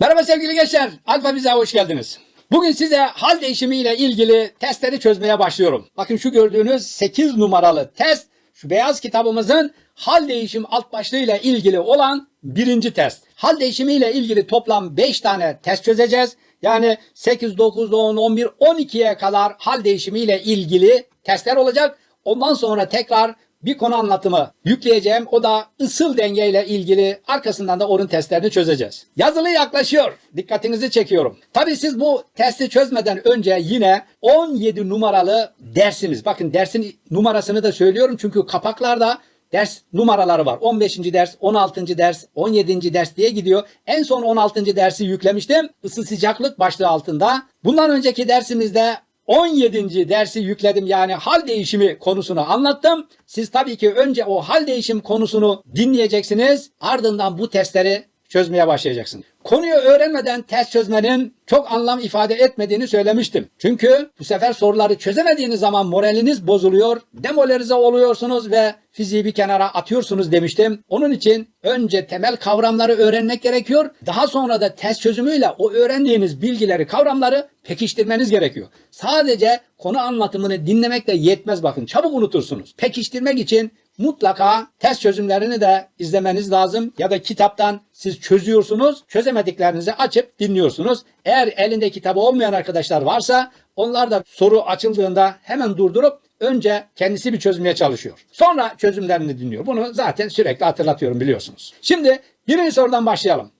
Merhaba sevgili gençler. Alfa Bize hoş geldiniz. Bugün size hal değişimi ile ilgili testleri çözmeye başlıyorum. Bakın şu gördüğünüz 8 numaralı test şu beyaz kitabımızın hal değişim alt başlığı ile ilgili olan birinci test. Hal değişimi ile ilgili toplam 5 tane test çözeceğiz. Yani 8, 9, 10, 11, 12'ye kadar hal değişimi ile ilgili testler olacak. Ondan sonra tekrar bir konu anlatımı yükleyeceğim. O da ısıl denge ile ilgili arkasından da onun testlerini çözeceğiz. Yazılı yaklaşıyor. Dikkatinizi çekiyorum. Tabii siz bu testi çözmeden önce yine 17 numaralı dersimiz. Bakın dersin numarasını da söylüyorum çünkü kapaklarda ders numaraları var. 15. ders, 16. ders, 17. ders diye gidiyor. En son 16. dersi yüklemiştim. Isı sıcaklık başlığı altında. Bundan önceki dersimizde 17. dersi yükledim yani hal değişimi konusunu anlattım. Siz tabii ki önce o hal değişim konusunu dinleyeceksiniz. Ardından bu testleri çözmeye başlayacaksın. Konuyu öğrenmeden test çözmenin çok anlam ifade etmediğini söylemiştim. Çünkü bu sefer soruları çözemediğiniz zaman moraliniz bozuluyor, demoralize oluyorsunuz ve fiziği bir kenara atıyorsunuz demiştim. Onun için önce temel kavramları öğrenmek gerekiyor. Daha sonra da test çözümüyle o öğrendiğiniz bilgileri, kavramları pekiştirmeniz gerekiyor. Sadece konu anlatımını dinlemekle yetmez bakın. Çabuk unutursunuz. Pekiştirmek için mutlaka test çözümlerini de izlemeniz lazım. Ya da kitaptan siz çözüyorsunuz, çözemediklerinizi açıp dinliyorsunuz. Eğer elinde kitabı olmayan arkadaşlar varsa onlar da soru açıldığında hemen durdurup önce kendisi bir çözmeye çalışıyor. Sonra çözümlerini dinliyor. Bunu zaten sürekli hatırlatıyorum biliyorsunuz. Şimdi birinci sorudan başlayalım.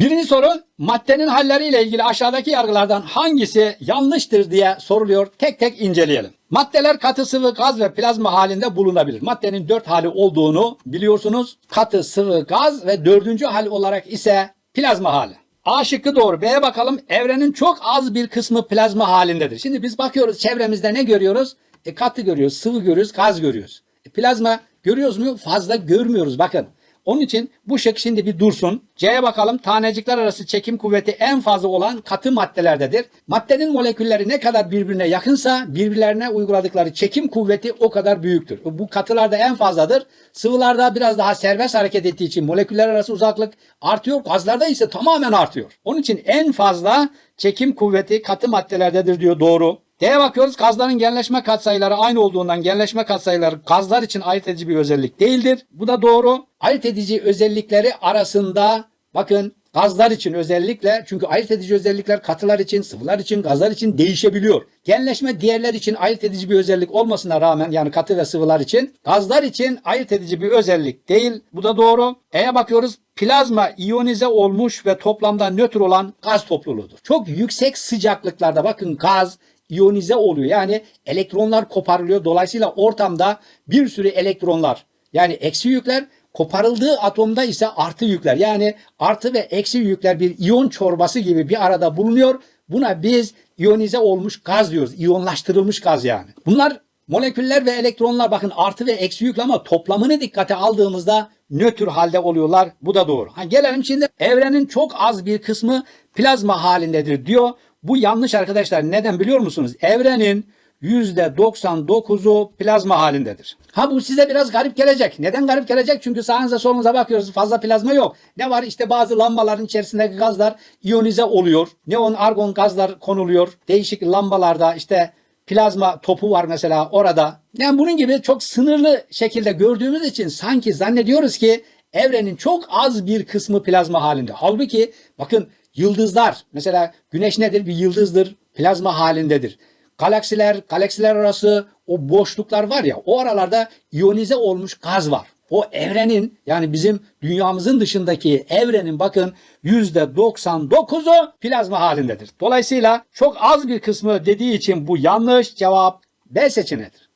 Birinci soru maddenin halleriyle ilgili aşağıdaki yargılardan hangisi yanlıştır diye soruluyor. Tek tek inceleyelim. Maddeler katı, sıvı, gaz ve plazma halinde bulunabilir. Maddenin dört hali olduğunu biliyorsunuz. Katı, sıvı, gaz ve dördüncü hal olarak ise plazma hali. A şıkkı doğru. B'ye bakalım. Evrenin çok az bir kısmı plazma halindedir. Şimdi biz bakıyoruz çevremizde ne görüyoruz? E, katı görüyoruz, sıvı görüyoruz, gaz görüyoruz. E, plazma görüyoruz mu? Fazla görmüyoruz bakın. Onun için bu şık şimdi bir dursun. C'ye bakalım. Tanecikler arası çekim kuvveti en fazla olan katı maddelerdedir. Maddenin molekülleri ne kadar birbirine yakınsa birbirlerine uyguladıkları çekim kuvveti o kadar büyüktür. Bu katılarda en fazladır. Sıvılarda biraz daha serbest hareket ettiği için moleküller arası uzaklık artıyor. Gazlarda ise tamamen artıyor. Onun için en fazla çekim kuvveti katı maddelerdedir diyor doğru. D'ye bakıyoruz. Gazların genleşme katsayıları aynı olduğundan genleşme katsayıları gazlar için ayırt edici bir özellik değildir. Bu da doğru. Ayırt edici özellikleri arasında bakın gazlar için özellikle çünkü ayırt edici özellikler katılar için, sıvılar için, gazlar için değişebiliyor. Genleşme diğerler için ayırt edici bir özellik olmasına rağmen yani katı ve sıvılar için gazlar için ayırt edici bir özellik değil. Bu da doğru. E'ye bakıyoruz. Plazma iyonize olmuş ve toplamda nötr olan gaz topluluğudur. Çok yüksek sıcaklıklarda bakın gaz iyonize oluyor. Yani elektronlar koparılıyor. Dolayısıyla ortamda bir sürü elektronlar yani eksi yükler koparıldığı atomda ise artı yükler. Yani artı ve eksi yükler bir iyon çorbası gibi bir arada bulunuyor. Buna biz iyonize olmuş gaz diyoruz. İyonlaştırılmış gaz yani. Bunlar moleküller ve elektronlar bakın artı ve eksi yüklü ama toplamını dikkate aldığımızda nötr halde oluyorlar. Bu da doğru. Ha, gelelim şimdi evrenin çok az bir kısmı plazma halindedir diyor. Bu yanlış arkadaşlar. Neden biliyor musunuz? Evrenin %99'u plazma halindedir. Ha bu size biraz garip gelecek. Neden garip gelecek? Çünkü sağınıza solunuza bakıyoruz fazla plazma yok. Ne var? İşte bazı lambaların içerisindeki gazlar iyonize oluyor. Neon argon gazlar konuluyor. Değişik lambalarda işte plazma topu var mesela orada. Yani bunun gibi çok sınırlı şekilde gördüğümüz için sanki zannediyoruz ki evrenin çok az bir kısmı plazma halinde. Halbuki bakın yıldızlar mesela güneş nedir? Bir yıldızdır. Plazma halindedir. Galaksiler, galaksiler arası o boşluklar var ya o aralarda iyonize olmuş gaz var. O evrenin yani bizim dünyamızın dışındaki evrenin bakın %99'u plazma halindedir. Dolayısıyla çok az bir kısmı dediği için bu yanlış cevap B seçeneğidir.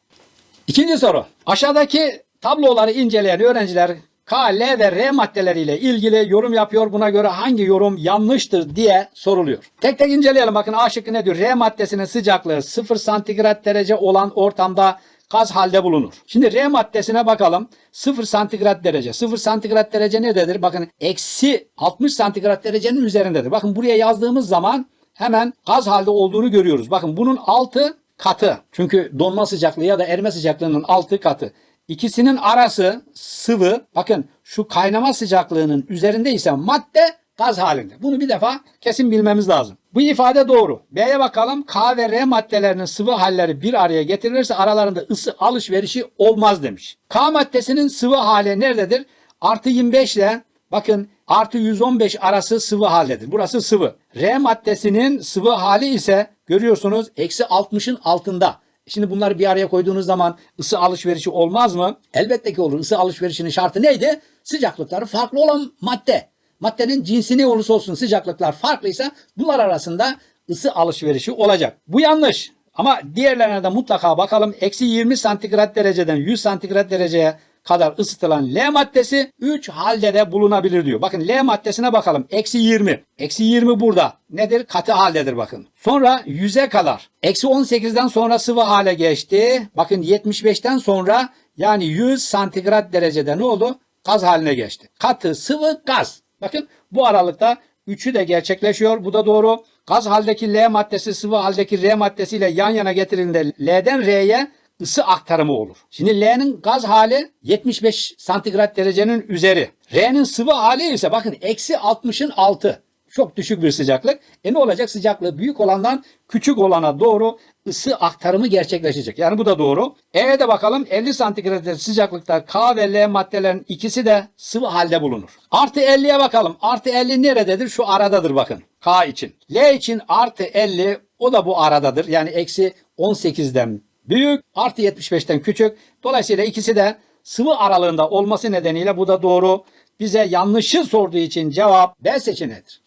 İkinci soru. Aşağıdaki tabloları inceleyen öğrenciler K, L ve R maddeleriyle ilgili yorum yapıyor. Buna göre hangi yorum yanlıştır diye soruluyor. Tek tek inceleyelim. Bakın A şıkkı ne diyor? R maddesinin sıcaklığı 0 santigrat derece olan ortamda gaz halde bulunur. Şimdi R maddesine bakalım. 0 santigrat derece. 0 santigrat derece nedir? Bakın eksi 60 santigrat derecenin üzerindedir. Bakın buraya yazdığımız zaman hemen gaz halde olduğunu görüyoruz. Bakın bunun altı katı. Çünkü donma sıcaklığı ya da erime sıcaklığının altı katı. İkisinin arası sıvı. Bakın şu kaynama sıcaklığının üzerinde ise madde gaz halinde. Bunu bir defa kesin bilmemiz lazım. Bu ifade doğru. B'ye bakalım. K ve R maddelerinin sıvı halleri bir araya getirilirse aralarında ısı alışverişi olmaz demiş. K maddesinin sıvı hali nerededir? Artı 25 ile bakın artı 115 arası sıvı haldedir. Burası sıvı. R maddesinin sıvı hali ise görüyorsunuz eksi 60'ın altında. Şimdi bunları bir araya koyduğunuz zaman ısı alışverişi olmaz mı? Elbette ki olur. Isı alışverişinin şartı neydi? Sıcaklıkları farklı olan madde. Maddenin cinsi ne olursa olsun sıcaklıklar farklıysa bunlar arasında ısı alışverişi olacak. Bu yanlış. Ama diğerlerine de mutlaka bakalım. Eksi 20 santigrat dereceden 100 santigrat dereceye kadar ısıtılan L maddesi 3 halde de bulunabilir diyor. Bakın L maddesine bakalım. Eksi 20. Eksi 20 burada. Nedir? Katı haldedir bakın. Sonra 100'e kadar. Eksi 18'den sonra sıvı hale geçti. Bakın 75'ten sonra yani 100 santigrat derecede ne oldu? Gaz haline geçti. Katı, sıvı, gaz. Bakın bu aralıkta üçü de gerçekleşiyor. Bu da doğru. Gaz haldeki L maddesi sıvı haldeki R maddesiyle yan yana getirildiğinde L'den R'ye ısı aktarımı olur. Şimdi L'nin gaz hali 75 santigrat derecenin üzeri. R'nin sıvı hali ise bakın eksi 60'ın altı. Çok düşük bir sıcaklık. E ne olacak? Sıcaklığı büyük olandan küçük olana doğru ısı aktarımı gerçekleşecek. Yani bu da doğru. E'ye de bakalım 50 santigrat sıcaklıkta K ve L maddelerin ikisi de sıvı halde bulunur. Artı 50'ye bakalım. Artı 50 nerededir? Şu aradadır bakın. K için. L için artı 50 o da bu aradadır. Yani eksi 18'den büyük artı 75'ten küçük. Dolayısıyla ikisi de sıvı aralığında olması nedeniyle bu da doğru. Bize yanlışı sorduğu için cevap B seçeneğidir.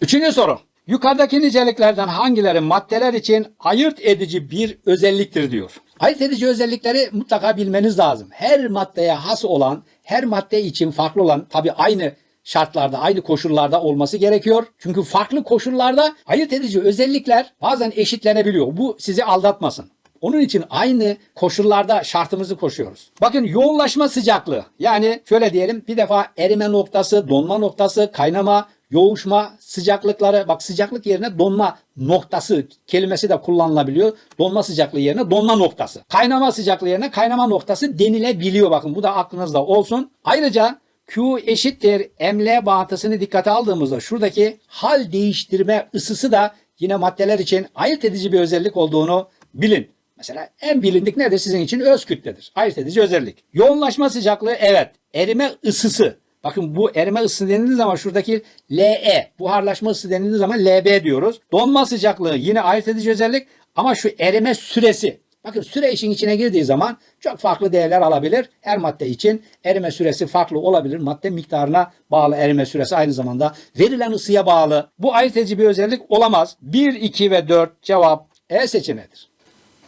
Üçüncü soru. Yukarıdaki niceliklerden hangileri maddeler için ayırt edici bir özelliktir diyor. Ayırt edici özellikleri mutlaka bilmeniz lazım. Her maddeye has olan, her madde için farklı olan tabi aynı şartlarda, aynı koşullarda olması gerekiyor. Çünkü farklı koşullarda ayırt edici özellikler bazen eşitlenebiliyor. Bu sizi aldatmasın. Onun için aynı koşullarda şartımızı koşuyoruz. Bakın yoğunlaşma sıcaklığı yani şöyle diyelim bir defa erime noktası, donma noktası, kaynama, yoğuşma sıcaklıkları bak sıcaklık yerine donma noktası kelimesi de kullanılabiliyor. Donma sıcaklığı yerine donma noktası. Kaynama sıcaklığı yerine kaynama noktası denilebiliyor bakın bu da aklınızda olsun. Ayrıca Q eşittir ML bağıntısını dikkate aldığımızda şuradaki hal değiştirme ısısı da yine maddeler için ayırt edici bir özellik olduğunu bilin. Mesela en bilindik nedir sizin için? Öz kütledir. Ayırt edici özellik. Yoğunlaşma sıcaklığı evet. Erime ısısı. Bakın bu erime ısı denildiği zaman şuradaki LE, buharlaşma ısı denildiği zaman LB diyoruz. Donma sıcaklığı yine ayırt edici özellik ama şu erime süresi. Bakın süre işin içine girdiği zaman çok farklı değerler alabilir. Her madde için erime süresi farklı olabilir. Madde miktarına bağlı erime süresi aynı zamanda verilen ısıya bağlı. Bu ayırt edici bir özellik olamaz. 1, 2 ve 4 cevap E seçeneğidir.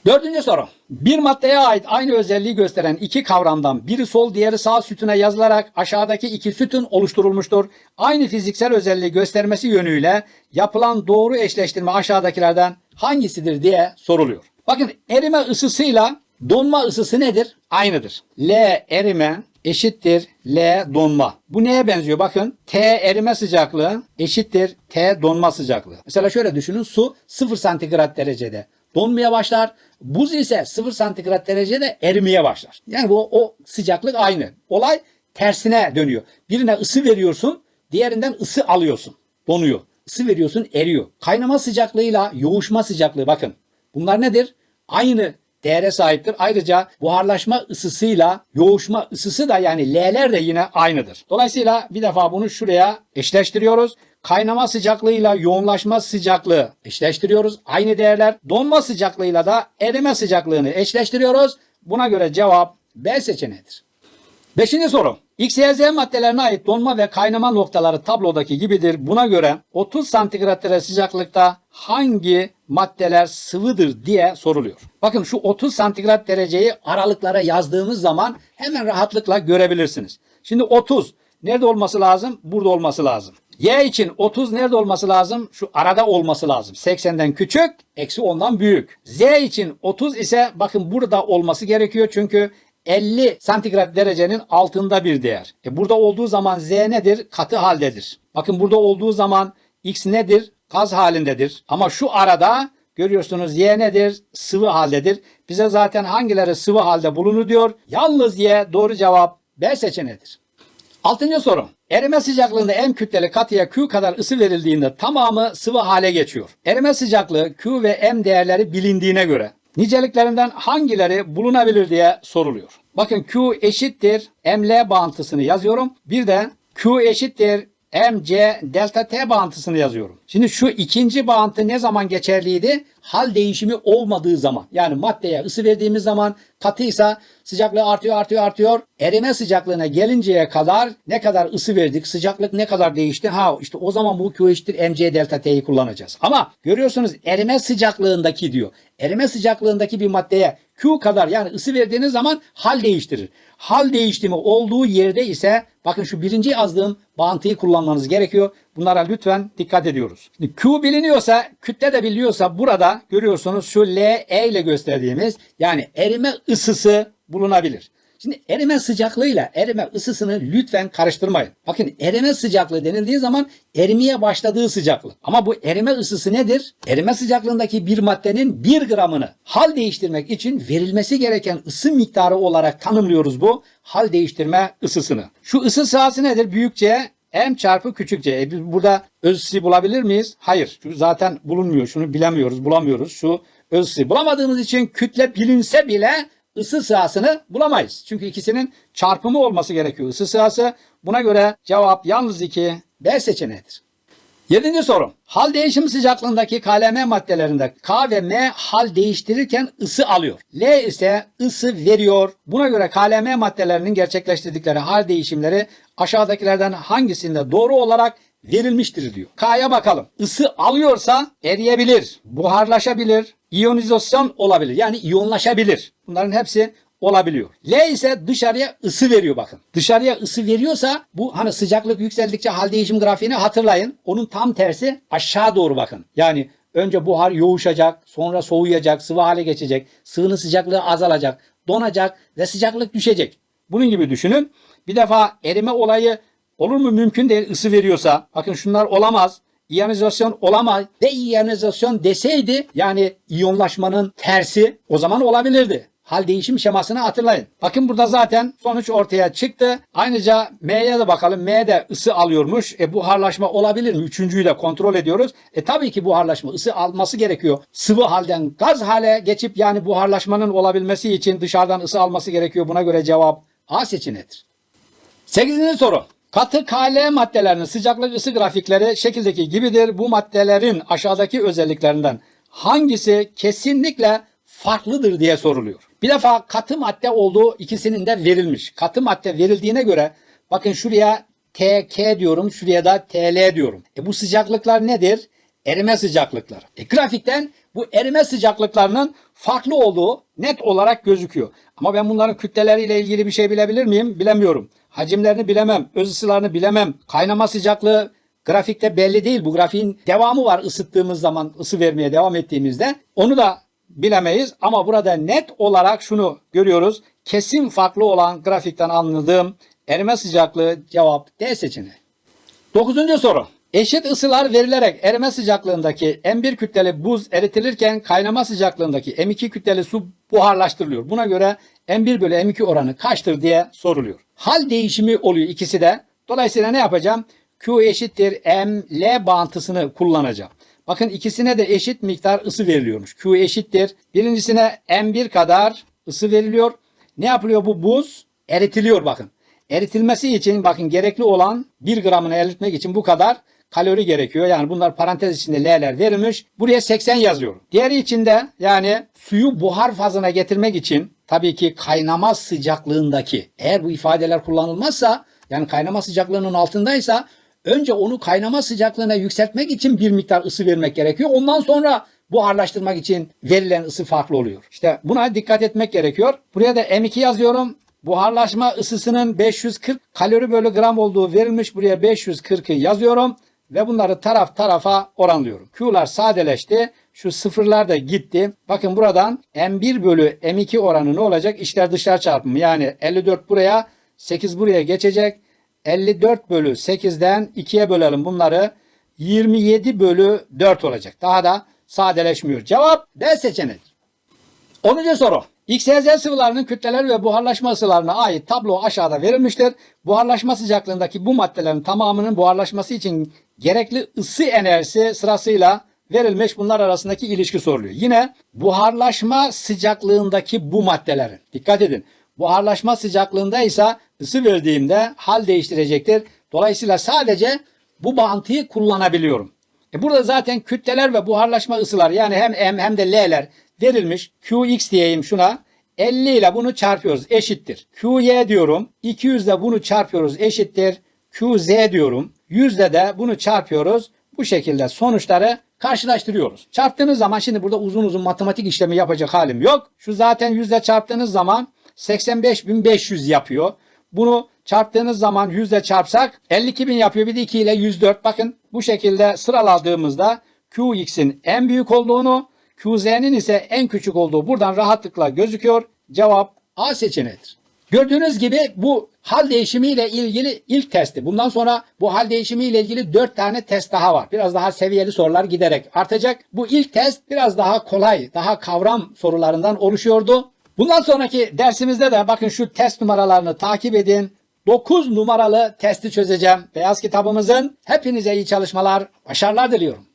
Dördüncü soru. Bir maddeye ait aynı özelliği gösteren iki kavramdan biri sol diğeri sağ sütuna yazılarak aşağıdaki iki sütun oluşturulmuştur. Aynı fiziksel özelliği göstermesi yönüyle yapılan doğru eşleştirme aşağıdakilerden hangisidir diye soruluyor. Bakın erime ısısıyla donma ısısı nedir? Aynıdır. L erime eşittir L donma. Bu neye benziyor? Bakın T erime sıcaklığı eşittir T donma sıcaklığı. Mesela şöyle düşünün su 0 santigrat derecede donmaya başlar. Buz ise 0 santigrat derecede erimeye başlar. Yani bu o sıcaklık aynı. Olay tersine dönüyor. Birine ısı veriyorsun, diğerinden ısı alıyorsun. Donuyor. Isı veriyorsun, eriyor. Kaynama sıcaklığıyla yoğuşma sıcaklığı bakın. Bunlar nedir? Aynı değere sahiptir. Ayrıca buharlaşma ısısıyla yoğuşma ısısı da yani L'ler de yine aynıdır. Dolayısıyla bir defa bunu şuraya eşleştiriyoruz. Kaynama sıcaklığıyla yoğunlaşma sıcaklığı eşleştiriyoruz. Aynı değerler. Donma sıcaklığıyla da erime sıcaklığını eşleştiriyoruz. Buna göre cevap B seçeneğidir. Beşinci soru. X, Y, Z maddelerine ait donma ve kaynama noktaları tablodaki gibidir. Buna göre 30 santigrat derece sıcaklıkta hangi maddeler sıvıdır diye soruluyor. Bakın şu 30 santigrat dereceyi aralıklara yazdığımız zaman hemen rahatlıkla görebilirsiniz. Şimdi 30 nerede olması lazım? Burada olması lazım. Y için 30 nerede olması lazım? Şu arada olması lazım. 80'den küçük, eksi 10'dan büyük. Z için 30 ise bakın burada olması gerekiyor. Çünkü 50 santigrat derecenin altında bir değer. E burada olduğu zaman Z nedir? Katı haldedir. Bakın burada olduğu zaman X nedir? Gaz halindedir. Ama şu arada görüyorsunuz Y nedir? Sıvı haldedir. Bize zaten hangileri sıvı halde bulunur diyor. Yalnız Y doğru cevap B seçeneğidir. Altıncı soru. Erime sıcaklığında M kütleli katıya Q kadar ısı verildiğinde tamamı sıvı hale geçiyor. Erime sıcaklığı Q ve M değerleri bilindiğine göre niceliklerinden hangileri bulunabilir diye soruluyor. Bakın Q eşittir ML bağıntısını yazıyorum. Bir de Q eşittir MC delta T bağıntısını yazıyorum. Şimdi şu ikinci bağıntı ne zaman geçerliydi? Hal değişimi olmadığı zaman. Yani maddeye ısı verdiğimiz zaman katıysa sıcaklığı artıyor artıyor artıyor. Erime sıcaklığına gelinceye kadar ne kadar ısı verdik, sıcaklık ne kadar değişti? Ha işte o zaman bu Q eşittir MC delta T'yi kullanacağız. Ama görüyorsunuz erime sıcaklığındaki diyor. Erime sıcaklığındaki bir maddeye Q kadar yani ısı verdiğiniz zaman hal değiştirir. Hal değişimi olduğu yerde ise bakın şu birinci yazdığım bağıntıyı kullanmanız gerekiyor. Bunlara lütfen dikkat ediyoruz. Şimdi Q biliniyorsa, kütle de biliniyorsa burada görüyorsunuz şu L, E ile gösterdiğimiz yani erime ısısı bulunabilir. Şimdi erime sıcaklığıyla erime ısısını lütfen karıştırmayın. Bakın erime sıcaklığı denildiği zaman erimeye başladığı sıcaklık. Ama bu erime ısısı nedir? Erime sıcaklığındaki bir maddenin 1 gramını hal değiştirmek için verilmesi gereken ısı miktarı olarak tanımlıyoruz bu hal değiştirme ısısını. Şu ısı sahası nedir? Büyük C M çarpı küçük c. E biz burada öz ısıyı bulabilir miyiz? Hayır. Şu zaten bulunmuyor. Şunu bilemiyoruz, bulamıyoruz. Şu öz ısıyı bulamadığımız için kütle bilinse bile ısı sahasını bulamayız. Çünkü ikisinin çarpımı olması gerekiyor. Isı sahası. Buna göre cevap yalnız 2 B seçeneğidir. Yedinci soru. Hal değişim sıcaklığındaki KLM maddelerinde K ve M hal değiştirirken ısı alıyor. L ise ısı veriyor. Buna göre KLM maddelerinin gerçekleştirdikleri hal değişimleri aşağıdakilerden hangisinde doğru olarak verilmiştir diyor. K'ya bakalım. Isı alıyorsa eriyebilir, buharlaşabilir, iyonizasyon olabilir. Yani iyonlaşabilir. Bunların hepsi olabiliyor. L ise dışarıya ısı veriyor bakın. Dışarıya ısı veriyorsa bu hani sıcaklık yükseldikçe hal değişim grafiğini hatırlayın. Onun tam tersi aşağı doğru bakın. Yani önce buhar yoğuşacak, sonra soğuyacak, sıvı hale geçecek, sıvının sıcaklığı azalacak, donacak ve sıcaklık düşecek. Bunun gibi düşünün. Bir defa erime olayı olur mu mümkün değil ısı veriyorsa. Bakın şunlar olamaz. İyonizasyon olamaz ve iyonizasyon deseydi yani iyonlaşmanın tersi o zaman olabilirdi. Hal değişim şemasını hatırlayın. Bakın burada zaten sonuç ortaya çıktı. Ayrıca M'ye de bakalım. M de ısı alıyormuş. E buharlaşma olabilir mi? Üçüncüyü de kontrol ediyoruz. E tabii ki buharlaşma ısı alması gerekiyor. Sıvı halden gaz hale geçip yani buharlaşmanın olabilmesi için dışarıdan ısı alması gerekiyor. Buna göre cevap A seçeneğidir. Sekizinci soru. Katı KL maddelerinin sıcaklık ısı grafikleri şekildeki gibidir. Bu maddelerin aşağıdaki özelliklerinden hangisi kesinlikle farklıdır diye soruluyor. Bir defa katı madde olduğu ikisinin de verilmiş. Katı madde verildiğine göre bakın şuraya TK diyorum, şuraya da TL diyorum. E bu sıcaklıklar nedir? Erime sıcaklıkları. E grafikten bu erime sıcaklıklarının farklı olduğu net olarak gözüküyor. Ama ben bunların kütleleriyle ilgili bir şey bilebilir miyim? Bilemiyorum. Hacimlerini bilemem, öz ısılarını bilemem. Kaynama sıcaklığı grafikte belli değil. Bu grafiğin devamı var ısıttığımız zaman, ısı vermeye devam ettiğimizde. Onu da bilemeyiz ama burada net olarak şunu görüyoruz. Kesin farklı olan grafikten anladığım erime sıcaklığı cevap D seçeneği. Dokuzuncu soru. Eşit ısılar verilerek erime sıcaklığındaki M1 kütleli buz eritilirken kaynama sıcaklığındaki M2 kütleli su buharlaştırılıyor. Buna göre M1 bölü M2 oranı kaçtır diye soruluyor. Hal değişimi oluyor ikisi de. Dolayısıyla ne yapacağım? Q eşittir M, L bağıntısını kullanacağım. Bakın ikisine de eşit miktar ısı veriliyormuş. Q eşittir. Birincisine M1 kadar ısı veriliyor. Ne yapılıyor bu buz? Eritiliyor bakın. Eritilmesi için bakın gerekli olan 1 gramını eritmek için bu kadar kalori gerekiyor. Yani bunlar parantez içinde L'ler verilmiş. Buraya 80 yazıyorum. Diğeri içinde yani suyu buhar fazına getirmek için tabii ki kaynama sıcaklığındaki eğer bu ifadeler kullanılmazsa yani kaynama sıcaklığının altındaysa önce onu kaynama sıcaklığına yükseltmek için bir miktar ısı vermek gerekiyor. Ondan sonra buharlaştırmak için verilen ısı farklı oluyor. İşte buna dikkat etmek gerekiyor. Buraya da M2 yazıyorum. Buharlaşma ısısının 540 kalori bölü gram olduğu verilmiş. Buraya 540'ı yazıyorum ve bunları taraf tarafa oranlıyorum. Q'lar sadeleşti. Şu sıfırlar da gitti. Bakın buradan M1 bölü M2 oranı ne olacak? İçler dışlar çarpımı. Yani 54 buraya 8 buraya geçecek. 54 bölü 8'den 2'ye bölelim bunları. 27 bölü 4 olacak. Daha da sadeleşmiyor. Cevap B seçeneği. 10. soru. XYZ sıvılarının kütleleri ve buharlaşma ısılarına ait tablo aşağıda verilmiştir. Buharlaşma sıcaklığındaki bu maddelerin tamamının buharlaşması için gerekli ısı enerjisi sırasıyla verilmiş bunlar arasındaki ilişki soruluyor. Yine buharlaşma sıcaklığındaki bu maddelerin dikkat edin. Buharlaşma sıcaklığında ise ısı verdiğimde hal değiştirecektir. Dolayısıyla sadece bu bağıntıyı kullanabiliyorum. E burada zaten kütleler ve buharlaşma ısılar yani hem M hem de L'ler verilmiş. Qx diyeyim şuna. 50 ile bunu çarpıyoruz eşittir. Qy diyorum. 200 ile bunu çarpıyoruz eşittir. Qz diyorum. 100 ile de bunu çarpıyoruz. Bu şekilde sonuçları karşılaştırıyoruz. Çarptığınız zaman şimdi burada uzun uzun matematik işlemi yapacak halim yok. Şu zaten yüzle çarptığınız zaman 85.500 yapıyor. Bunu çarptığınız zaman yüzle çarpsak 52.000 yapıyor. Bir de 2 ile 104. Bakın bu şekilde sıraladığımızda Qx'in en büyük olduğunu, Qz'nin ise en küçük olduğu buradan rahatlıkla gözüküyor. Cevap A seçeneğidir. Gördüğünüz gibi bu hal değişimiyle ilgili ilk testi. Bundan sonra bu hal değişimiyle ilgili 4 tane test daha var. Biraz daha seviyeli sorular giderek artacak. Bu ilk test biraz daha kolay, daha kavram sorularından oluşuyordu. Bundan sonraki dersimizde de bakın şu test numaralarını takip edin. 9 numaralı testi çözeceğim. Beyaz kitabımızın hepinize iyi çalışmalar, başarılar diliyorum.